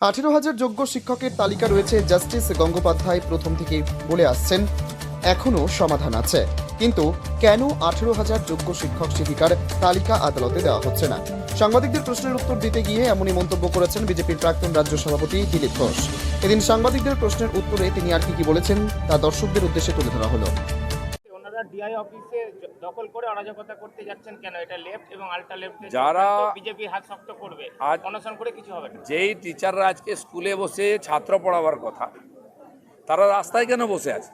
আঠেরো হাজার যোগ্য শিক্ষকের তালিকা রয়েছে জাস্টিস গঙ্গোপাধ্যায় প্রথম থেকে বলে আসছেন। এখনও সমাধান আছে। কিন্তু কেন আঠেরো হাজার যোগ্য শিক্ষক শিক্ষিকার তালিকা আদালতে দেওয়া হচ্ছে না? সাংবাদিকদের প্রশ্নের উত্তর দিতে গিয়ে এমনই মন্তব্য করেছেন বিজেপির প্রাক্তন রাজ্য সভাপতি দিলীপ ঘোষ। এদিন সাংবাদিকদের প্রশ্নের উত্তরে তিনি আর কি কি বলেছেন তা দর্শকদের উদ্দেশ্যে তুলে ধরা হলো। ওনারা ডিআই অফিসে দখল করে অরাজকতা করতে যাচ্ছেন কেন? এটা লেফট এবং আল্ট্রা লেফট যারা- বিজেপি হাত শক্ত করবে। আজ- অনশন করে কিছু হবে না। যেই টিচাররা আজকে স্কুলে বসে ছাত্র পড়াবার কথা তারা রাস্তায় কেন বসে আছে?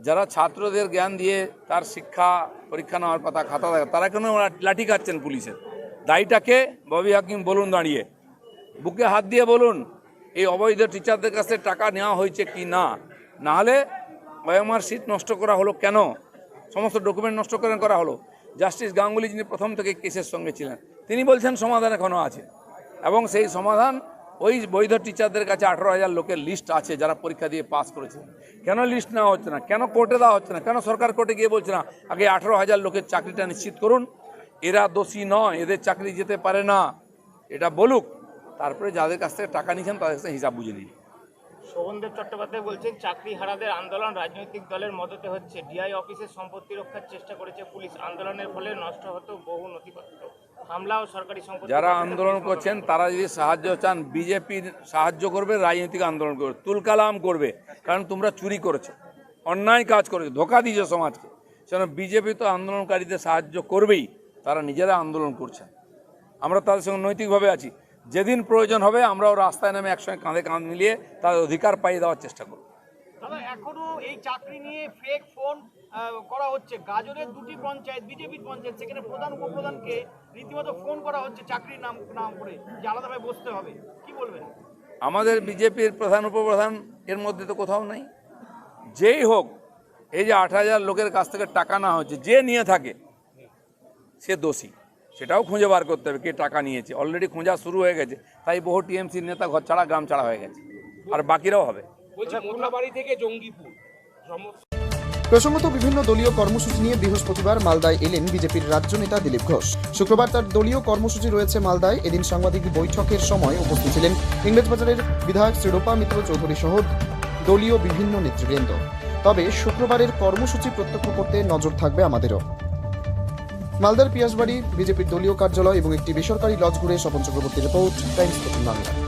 যারা ছাত্রদের জ্ঞান দিয়ে তার শিক্ষা পরীক্ষা নেওয়ার কথা খাতা দেখা তারা কেন লাঠি খাচ্ছেন পুলিশের? দায়ীটাকে ববি হাকিম বলুন দাঁড়িয়ে। বুকে হাত দিয়ে বলুন এই অবৈধ টিচারদের কাছে টাকা নেওয়া হয়েছে কি না? নাহলে ওএমআর সিট নষ্ট করা হলো কেন? সমস্ত ডকুমেন্ট নষ্ট করা হলো। জাস্টিস গাঙ্গুলি যিনি প্রথম থেকে কেসের সঙ্গে ছিলেন, তিনি বলছেন সমাধান এখনও আছে। এবং সেই সমাধান ওই বৈধ টিচারদের কাছে আঠারো হাজার লোকের লিস্ট আছে যারা পরীক্ষা দিয়ে পাস করেছে। কেন লিস্ট নেওয়া হচ্ছে না? কেন কোর্টে দেওয়া হচ্ছে না? কেন সরকার কোর্টে গিয়ে বলছে না, আগে আঠারো হাজার লোকের চাকরিটা নিশ্চিত করুন, এরা দোষী নয়, এদের চাকরি যেতে পারে না। এটা বলুক, তারপরে যাদের কাছ থেকে টাকা নিয়েছেন তাদের কাছে হিসাব বুঝে নিন। শোভনদেব চট্টোপাধ্যায় বলছেন চাকরি হারাদের আন্দোলন রাজনৈতিক দলের মদতে হচ্ছে। ডিআই অফিসের সম্পত্তি রক্ষার চেষ্টা করেছে পুলিশ। আন্দোলনের ফলে নষ্ট হতো বহু নথিপত্র। হামলা ও সরকারি সম্পত্তি যারা আন্দোলন করছেন তারা যদি সাহায্য চান বিজেপির সাহায্য করবে রাজনৈতিক আন্দোলন করবে। তুলকালাম করবে কারণ তোমরা চুরি করেছ অন্যায় কাজ করেছ ধোকা দিয়েছ সমাজকে। সেজন্য বিজেপি তো আন্দোলনকারীদের সাহায্য করবেই তারা নিজেরা আন্দোলন করছেন। আমরা তাদের সঙ্গে নৈতিকভাবে আছি। যেদিন প্রয়োজন হবে আমরাও রাস্তায় নামে একসঙ্গে কাঁধে কাঁধ মিলিয়ে তাদের অধিকার পাইয়ে দেওয়ার চেষ্টা করব। দাদা এখনও এই চাকরি নিয়ে ফেক ফোন করা হচ্ছে। গাজরের দুটি পঞ্চায়েত বিজেপির পঞ্চায়েত সেখানে প্রধান উপপ্রধানকে রীতিমতো ফোন করা হচ্ছে চাকরির নাম নাম করে। যে আলাদাভাবে বসতে হবে। কি বলবেন? আমাদের বিজেপির প্রধান উপপ্রধান এর মধ্যে তো কোথাও নেই। যেই হোক এই যে আট হাজার লোকের কাছ থেকে টাকা না হচ্ছে যে নিয়ে থাকে সে দোষী। সেটাও খুঁজে বার করতে হবে কে টাকা নিয়েছে। অলরেডি খোঁজা শুরু হয়ে গেছে তাই বহু টিএমসির নেতা ঘর ছাড়া গ্রাম ছাড়া হয়ে গেছে। আর বাকিরাও হবে। বলছি থেকে জঙ্গিপুর। প্রসঙ্গত বিভিন্ন দলীয় কর্মসূচি নিয়ে বৃহস্পতিবার মালদায় এলেন বিজেপির রাজ্য নেতা দিলীপ ঘোষ। শুক্রবার তার দলীয় কর্মসূচি রয়েছে মালদায়। এদিন সাংবাদিক বৈঠকের সময় উপস্থিত ছিলেন ইংরেজবাজারের বিধায়ক শ্রীরূপা মিত্র চৌধুরী সহ দলীয় বিভিন্ন নেতৃবৃন্দ। তবে শুক্রবারের কর্মসূচি প্রত্যক্ষ করতে নজর থাকবে আমাদেরও। মালদার পিয়াসবাড়ি, বিজেপির দলীয় কার্যালয় এবং একটি বেসরকারি লজ ঘুরে স্বপন চক্রবর্তী রিপোর্ট, টাইমস বাংলা।